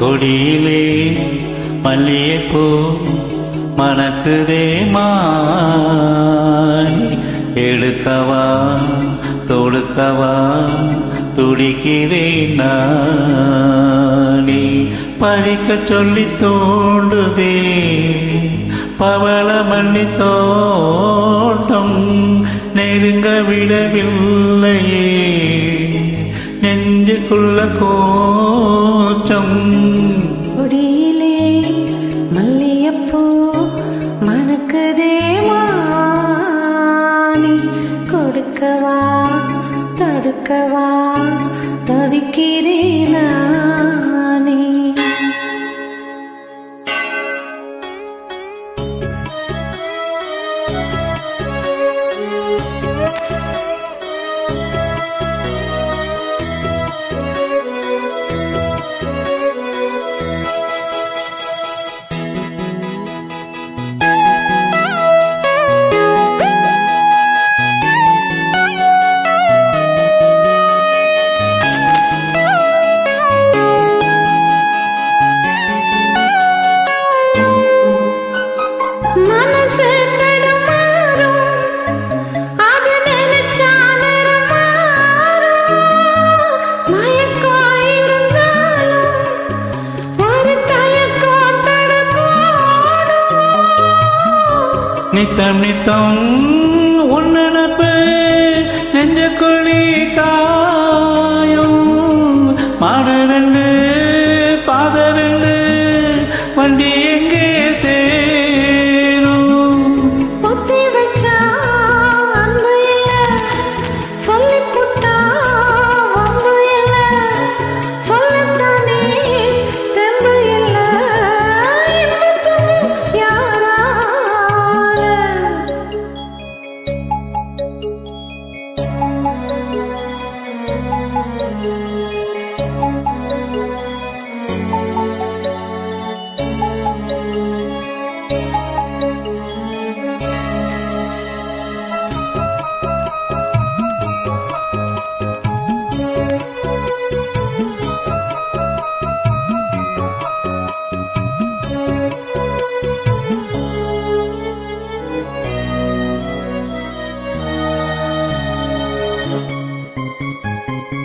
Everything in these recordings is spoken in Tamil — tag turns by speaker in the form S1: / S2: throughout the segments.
S1: கொடியிலே மல்லிகைப்பூ மணக்குதே மாய் எடுக்கவா தொடுக்கவா துடிக்கிறேன் நானே. பறிக்க சொல்லி தோண்டுதே பவள மண்ணி தோட்டம் நெருங்க விடவில்லையே. நெஞ்சுக்குள்ள கோச்சம்
S2: தடுக்கவா
S1: நித்தம் நித்தம் உன்னப்பு நெஞ்ச குழி காயும். மாட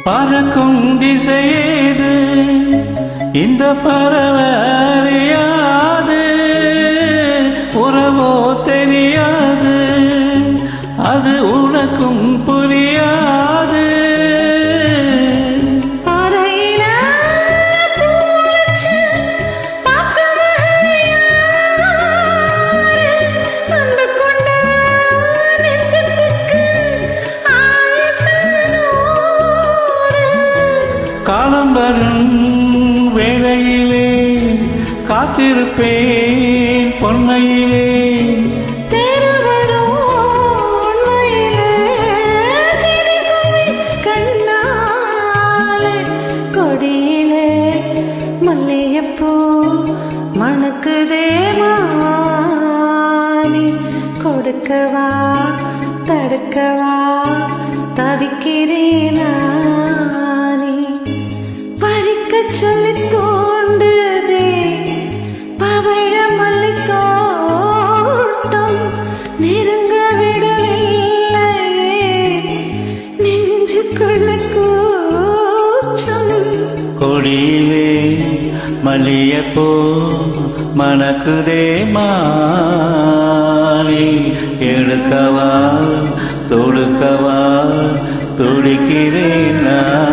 S1: பறக்கும் திசையேது இந்த பறவை காத்திருப்பேன்
S2: பொன்னையிலே. கொடியிலே மல்லிகைப்பூ மணக்குதே கொடுக்கவா தடுக்கவா தவிக்கிறேன் பறிக்க சொல்லி
S1: கொடியிலே மல்லியப்பூ மணக்குதே மாலி எடுக்கவா தொடுக்கவா துடிக்கிறேன் நான்.